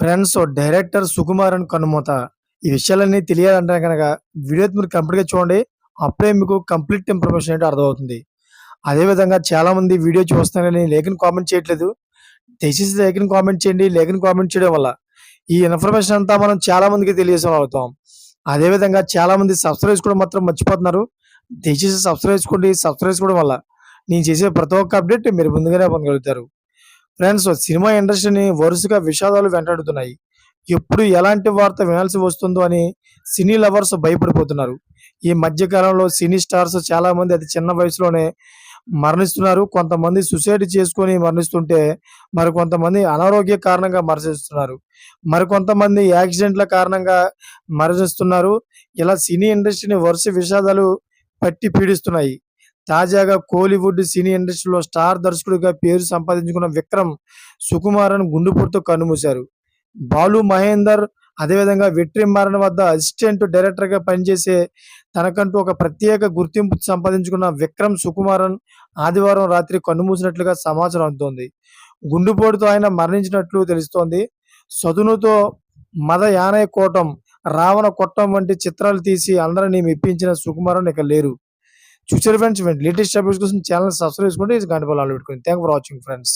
Friends director Sukumar అని కనుమూత. ఈ విషయాలన్నీ తెలియాలంటే కనుక వీడియో మీరు కంప్లీట్గా చూడండి. అప్పుడే మీకు కంప్లీట్ ఇన్ఫర్మేషన్ ఏంటో అర్థమవుతుంది. అదేవిధంగా చాలామంది వీడియో చూస్తున్నారు కానీ లేఖని కామెంట్ చేయట్లేదు. దయచేసి లేఖని కామెంట్ చేయండి. లేఖని కామెంట్ చేయడం వల్ల ఈ ఇన్ఫర్మేషన్ అంతా మనం చాలామందికి తెలియజేసే అవుతాం. అదేవిధంగా చాలామంది సబ్స్క్రైబ్ చేసుకోవడం మాత్రం మర్చిపోతున్నారు. దయచేసి సబ్స్క్రైబ్ చేసుకోండి. సబ్స్క్రైబ్ చేసుకోవడం వల్ల నేను చేసే ప్రతి ఒక్క అప్డేట్ మీరు ముందుగానే పొందగలుగుతారు. ఫ్రెండ్స్ సినిమా ఇండస్ట్రీని వరుసగా విషాదాలు వెంటాడుతున్నాయి. ఎప్పుడు ఎలాంటి వార్త వినాల్సి వస్తుందో అని సినీ లవర్స్ భయపడిపోతున్నారు. ఈ మధ్య కాలంలో సినీ స్టార్స్ చాలా మంది అతి చిన్న వయసులోనే మరణిస్తున్నారు. కొంతమంది సుసైడ్ చేసుకొని మరణిస్తుంటే మరికొంతమంది అనారోగ్య కారణంగా మరణిస్తున్నారు. మరికొంతమంది యాక్సిడెంట్ల కారణంగా మరణిస్తున్నారు. ఇలా సినీ ఇండస్ట్రీని వరుస విషాదాలు పట్టి పీడిస్తున్నాయి. తాజాగా కోలీవుడ్ సినీ ఇండస్ట్రీలో స్టార్ దర్శకుడిగా పేరు సంపాదించుకున్న విక్రమ్ సుకుమారన్ గుండుపోటుతో కన్నుమూశారు. బాలు మహేందర్ అదేవిధంగా వెట్రిమారన్ వద్ద అసిస్టెంట్ డైరెక్టర్గా పనిచేసే తనకంటూ ఒక ప్రత్యేక గుర్తింపు సంపాదించుకున్న విక్రమ్ సుకుమారన్ ఆదివారం రాత్రి కన్నుమూసినట్లుగా సమాచారం అందుతోంది. గుండుపోటుతో ఆయన మరణించినట్లు తెలుస్తోంది. సదునుతో మద యానయ కోటం రావణ కొట్టం వంటి చిత్రాలు తీసి అందరినీ మెప్పించిన సుకుమారన్ ఇక లేరు. చూసారు ఫ్రెండ్స్ లేటెస్ట్ అప్డేట్స్ కోసం ఛానల్ సబ్స్క్రైబ్ చేసుకోండి. గంట పెట్టుకోండి. Thank for watching friends